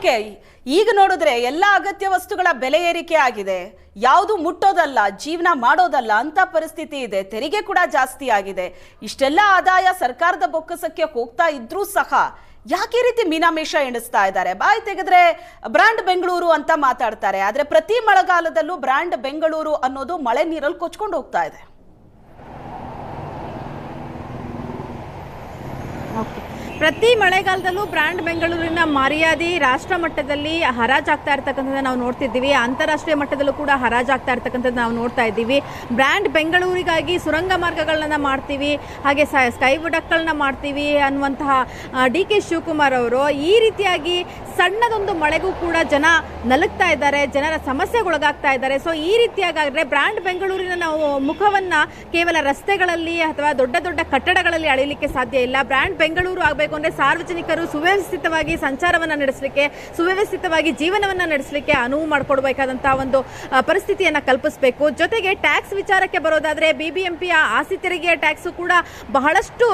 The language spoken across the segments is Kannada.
ಓಕೆ, ಈಗ ನೋಡಿದ್ರೆ ಎಲ್ಲ ಅಗತ್ಯ ವಸ್ತುಗಳ ಬೆಲೆ ಏರಿಕೆ ಆಗಿದೆ. ಯಾವುದು ಮುಟ್ಟೋದಲ್ಲ, ಜೀವನ ಮಾಡೋದಲ್ಲ ಅಂತ ಪರಿಸ್ಥಿತಿ ಇದೆ. ತೆರಿಗೆ ಕೂಡ ಜಾಸ್ತಿ ಆಗಿದೆ. ಇಷ್ಟೆಲ್ಲ ಆದಾಯ ಸರ್ಕಾರದ ಬೊಕ್ಕಸಕ್ಕೆ ಹೋಗ್ತಾ ಇದ್ರೂ ಸಹ ಯಾಕೆ ರೀತಿ ಮೀನಾಮೇಷ ಎಣಿಸ್ತಾ ಇದ್ದಾರೆ? ಬಾಯಿ ತೆಗೆದ್ರೆ ಬ್ರಾಂಡ್ ಬೆಂಗಳೂರು ಅಂತ ಮಾತಾಡ್ತಾರೆ. ಆದ್ರೆ ಪ್ರತಿ ಮಳೆಗಾಲದಲ್ಲೂ ಬ್ರಾಂಡ್ ಬೆಂಗಳೂರು ಅನ್ನೋದು ಮಳೆ ನೀರಲ್ಲಿ ಕೊಚ್ಕೊಂಡು ಹೋಗ್ತಾ ಇದೆ. ಪ್ರತಿ ಮಳೆಗಾಲದಲ್ಲೂ ಬ್ರ್ಯಾಂಡ್ ಬೆಂಗಳೂರಿನ ಮರ್ಯಾದೆ ರಾಷ್ಟ್ರ ಮಟ್ಟದಲ್ಲಿ ಹರಾಜಾಗ್ತಾ ಇರ್ತಕ್ಕಂಥದ್ದು ನಾವು ನೋಡ್ತಿದ್ದೀವಿ. ಅಂತಾರಾಷ್ಟ್ರೀಯ ಮಟ್ಟದಲ್ಲೂ ಕೂಡ ಹರಾಜಾಗ್ತಾ ಇರ್ತಕ್ಕಂಥದ್ದು ನಾವು ನೋಡ್ತಾ ಇದ್ದೀವಿ. ಬ್ರ್ಯಾಂಡ್ ಬೆಂಗಳೂರಿಗಾಗಿ ಸುರಂಗ ಮಾರ್ಗಗಳನ್ನ ಮಾಡ್ತೀವಿ, ಹಾಗೆ ಸ್ಕೈ ವುಡಕ್ಗಳನ್ನ ಮಾಡ್ತೀವಿ ಅನ್ನುವಂತಹ ಡಿ ಕೆ ಶಿವಕುಮಾರ್ ಅವರು ಈ ರೀತಿಯಾಗಿ ಸಣ್ಣದೊಂದು ಮಳೆಗೂ ಕೂಡ ಜನ ನಲುಗ್ತಾ ಇದ್ದಾರೆ, ಜನರ ಸಮಸ್ಯೆಗೊಳಗಾಗ್ತಾ ಇದ್ದಾರೆ. ಸೊ ಈ ರೀತಿಯಾಗಾದ್ರೆ ಬ್ರ್ಯಾಂಡ್ ಬೆಂಗಳೂರಿನ ನಾವು ಮುಖವನ್ನ ಕೇವಲ ರಸ್ತೆಗಳಲ್ಲಿ ಅಥವಾ ದೊಡ್ಡ ದೊಡ್ಡ ಕಟ್ಟಡಗಳಲ್ಲಿ ಅಳಿಲಿಕ್ಕೆ ಸಾಧ್ಯ ಇಲ್ಲ. ಬ್ರ್ಯಾಂಡ್ ಬೆಂಗಳೂರು ಆಗಬೇಕು ಅಂದ್ರೆ ಸಾರ್ವಜನಿಕರು ಸುವ್ಯವಸ್ಥಿತವಾಗಿ ಸಂಚಾರವನ್ನ ನಡೆಸಲಿಕ್ಕೆ, ಸುವ್ಯವಸ್ಥಿತವಾಗಿ ಜೀವನವನ್ನ ನಡೆಸಲಿಕ್ಕೆ ಅನುವು ಮಾಡಿಕೊಡ್ಬೇಕಾದಂತಹ ಒಂದು ಪರಿಸ್ಥಿತಿಯನ್ನ ಕಲ್ಪಿಸಬೇಕು. ಜೊತೆಗೆ ಟ್ಯಾಕ್ಸ್ ವಿಚಾರಕ್ಕೆ ಬರೋದಾದ್ರೆ ಬಿಬಿಎಂಪಿ ಆಸ್ತಿ ತೆರಿಗೆಯ ಟ್ಯಾಕ್ಸ್ ಕೂಡ ಬಹಳಷ್ಟು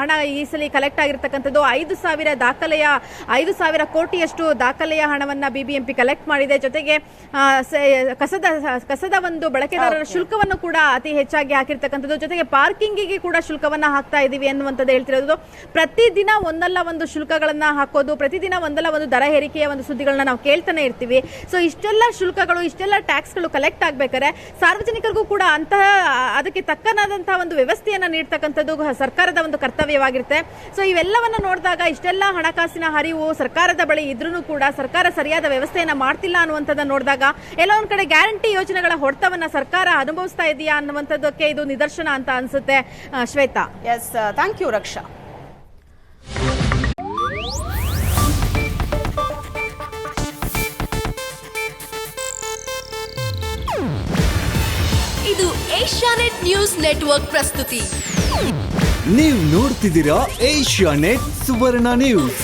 ಹಣ ಈ ಸಲ ಕಲೆಕ್ಟ್ ಆಗಿರ್ತಕ್ಕಂಥದ್ದು. ಐದು ಸಾವಿರ ದಾಖಲೆಯ, ಐದು ಸಾವಿರ ಕೋಟಿಯಷ್ಟು ದಾಖಲೆಯ ಹಣವನ್ನ ಬಿಬಿಎಂಪಿ ಕಲೆಕ್ಟ್ ಮಾಡಿದೆ. ಜೊತೆಗೆ ಕಸದ ಕಸದ ಒಂದು ಬಳಕೆದಾರರ ಶುಲ್ಕವನ್ನು ಕೂಡ ಅತಿ ಹೆಚ್ಚಾಗಿ ಹಾಕಿರ್ತಕ್ಕಂಥದ್ದು. ಜೊತೆಗೆ ಪಾರ್ಕಿಂಗಿಗೆ ಕೂಡ ಶುಲ್ಕವನ್ನ ಹಾಕ್ತಾ ಇದೀವಿ ಅನ್ನುವಂಥದ್ದು ಹೇಳ್ತಿರೋದು. ಪ್ರತಿದಿನ ಒಂದಲ್ಲ ಒಂದು ಶುಲ್ಕಗಳನ್ನ ಹಾಕೋದು ಪ್ರತಿದಿನ ಒಂದಲ್ಲ ಒಂದು ದರ ಏರಿಕೆಯ ಒಂದು ಸುದ್ದಿಗಳನ್ನ ನಾವು ಕೇಳ್ತಾನೆ ಇರ್ತೀವಿ. ಸೊ ಇಷ್ಟೆಲ್ಲ ಶುಲ್ಕಗಳು ಇಷ್ಟೆಲ್ಲ ಟ್ಯಾಕ್ಸ್ಗಳು ಕಲೆಕ್ಟ್ ಆಗ್ಬೇಕಾದ್ರೆ ಸಾರ್ವಜನಿಕರಿಗೂ ಕೂಡ ಅಂತಹ ಅದಕ್ಕೆ ತಕ್ಕನಾದಂತಹ ಒಂದು ವ್ಯವಸ್ಥೆಯನ್ನ ನೀಡ್ತಕ್ಕಂಥದ್ದು ಸರ್ಕಾರದ ಒಂದು ಕರ್ತವ್ಯವಾಗಿರುತ್ತೆ. ಸೊ ಇವೆಲ್ಲವನ್ನ ನೋಡಿದಾಗ ಇಷ್ಟೆಲ್ಲ ಹಣಕಾಸಿನ ಹರಿವು ಸರ್ಕಾರದ ಬಳಿ ಇದ್ರೂ ಕೂಡ ಸರ್ಕಾರ ಸರಿಯಾದ ವ್ಯವಸ್ಥೆಯನ್ನ ಮಾಡ್ತಿಲ್ಲ ಅನ್ನುವಂಥದ್ದನ್ನ ನೋಡಿದಾಗ ಎಲ್ಲ ಒಂದ್ ಕಡೆ ಗ್ಯಾರಂಟಿ ಯೋಜನೆಗಳ ಹೊಡೆತವನ್ನ ಸರ್ಕಾರ ಅನುಭವಿಸ್ತಾ ಇದೆಯಾ ಅನ್ನುವಂಥದ್ದಕ್ಕೆ ಇದು ನಿದರ್ಶನ ಅಂತ ಅನ್ಸುತ್ತೆ. Shweta. Yes thank you Raksha. ಇದು ಏಷ್ಯಾನೆಟ್ ನ್ಯೂಸ್ ನೆಟ್ವರ್ಕ್ ಪ್ರಸ್ತುತಿ. ನೀವು ನೋಡ್ತಿದ್ದೀರಾ ಏಷ್ಯಾನೆಟ್ ಸುವರ್ಣ ನ್ಯೂಸ್.